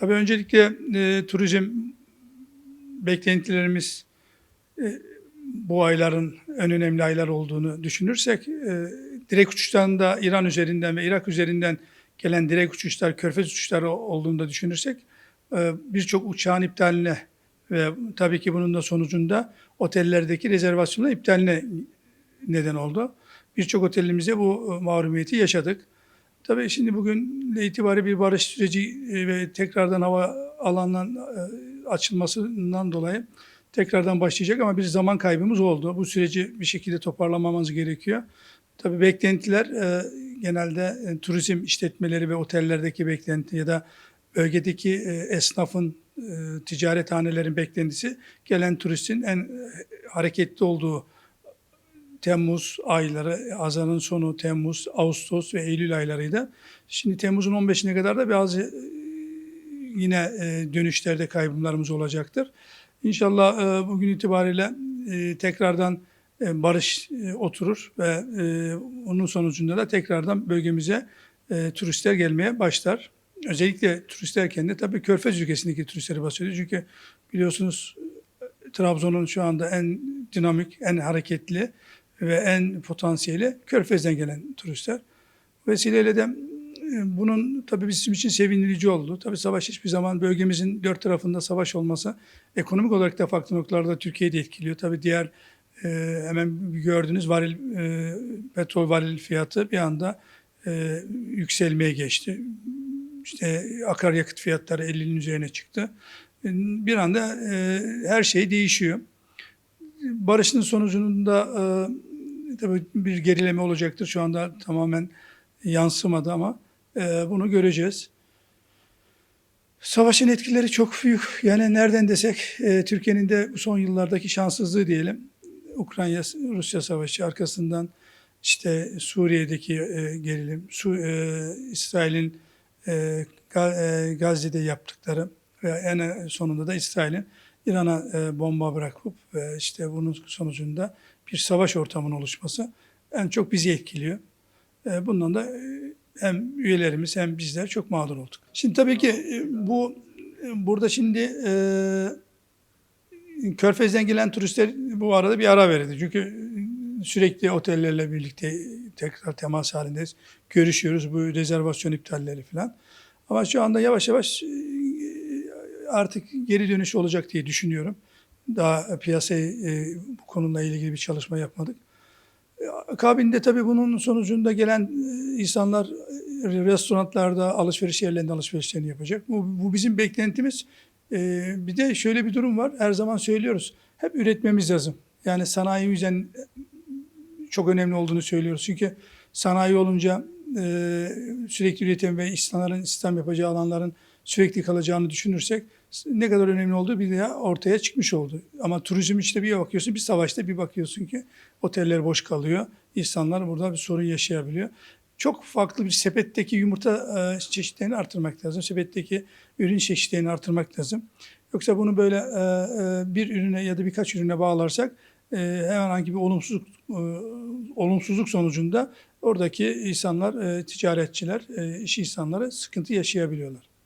Tabii öncelikle e, turizm beklentilerimiz e, bu ayların en önemli aylar olduğunu düşünürsek e, direkt uçuşlarında İran üzerinden ve Irak üzerinden gelen direkt uçuşlar, körfez uçuşları olduğunu da düşünürsek e, birçok uçağın iptaline ve tabii ki bunun da sonucunda otellerdeki rezervasyonların iptaline neden oldu. Birçok otelimizde bu e, mahrumiyeti yaşadık. Tabii şimdi bugün itibariyle bir barış süreci e, ve tekrardan hava alanının e, açılmasından dolayı tekrardan başlayacak ama bir zaman kaybımız oldu. Bu süreci bir şekilde toparlamamız gerekiyor. Tabii beklentiler e, genelde turizm işletmeleri ve otellerdeki beklenti ya da bölgedeki esnafın, e, ticarethanelerin beklentisi gelen turistin en hareketli olduğu Temmuz ayları, Haziran'ın sonu Temmuz, Ağustos ve Eylül aylarıydı. Şimdi Temmuz'un 15'ine kadar da bazı e, yine e, dönüşlerde kaybımlarımız olacaktır. İnşallah e, bugün itibariyle tekrardan barış oturur ve onun sonucunda da tekrardan bölgemize turistler gelmeye başlar. Özellikle turist derken de tabii Körfez ülkesindeki turistleri bahsediyor. Çünkü biliyorsunuz Trabzon'un şu anda en dinamik, en hareketli ve en potansiyeli Körfez'den gelen turistler. Vesileyle de e, bunun tabii bizim için sevindirici oldu. Tabii savaş hiçbir zaman bölgemizin dört tarafında savaş olması ekonomik olarak da farklı noktalarda Türkiye'yi de etkiliyor. Tabii diğer e, hemen gördüğünüz varil e, petrol varil fiyatı bir anda e, yükselmeye geçti. İşte akaryakıt fiyatları 50'nin üzerine çıktı. E, Bir anda e, her şey değişiyor. Barışın sonucunda e, tabii bir gerileme olacaktır. Şu anda tamamen yansımadı ama e, bunu göreceğiz. Savaşın etkileri çok büyük. Yani nereden desek e, Türkiye'nin de son yıllardaki şanssızlığı diyelim. Ukrayna-Rusya savaşı arkasından işte Suriye'deki e, gerilim, Su, e, İsrail'in e, e, Gazze'de yaptıkları ve en sonunda da İsrail'in İran'a e, bomba bırakıp ve işte bunun sonucunda bir savaş ortamının oluşması en çok bizi etkiliyor. E, bundan da e, hem üyelerimiz hem bizler çok mağdur olduk. Şimdi tabii ki e, bu e, burada şimdi e, Körfez'den gelen turistler bu arada bir ara verildi. Çünkü sürekli otellerle birlikte tekrar temas halindeyiz. Görüşüyoruz bu rezervasyon iptalleri falan. Ama şu anda yavaş yavaş e, artık geri dönüş olacak diye düşünüyorum. Daha piyasayı e, bu konuyla ilgili bir çalışma yapmadık. Akabinde tabii bunun sonucunda gelen e, insanlar e, restoranlarda, alışveriş yerlerinde alışverişlerini yapacak. Bu, bu bizim beklentimiz. E, Bir de şöyle bir durum var. Her zaman söylüyoruz. Hep üretmemiz lazım. Yani sanayi yüzden çok önemli olduğunu söylüyoruz. Çünkü sanayi olunca e, sürekli üretim ve insanların istihdam yapacağı alanların sürekli kalacağını düşünürsek ne kadar önemli olduğu bir daha ortaya çıkmış oldu. Ama turizm işte bir bakıyorsun bir savaşta bir bakıyorsun ki oteller boş kalıyor. İnsanlar burada bir sorun yaşayabiliyor. Çok farklı bir sepetteki yumurta e, çeşitlerini artırmak lazım. Sepetteki ürün çeşitlerini artırmak lazım. Yoksa bunu böyle e, e, bir ürüne ya da birkaç ürüne bağlarsak herhangi bir olumsuzluk olumsuzluk sonucunda oradaki insanlar, ticaretçiler, iş insanları sıkıntı yaşayabiliyorlar.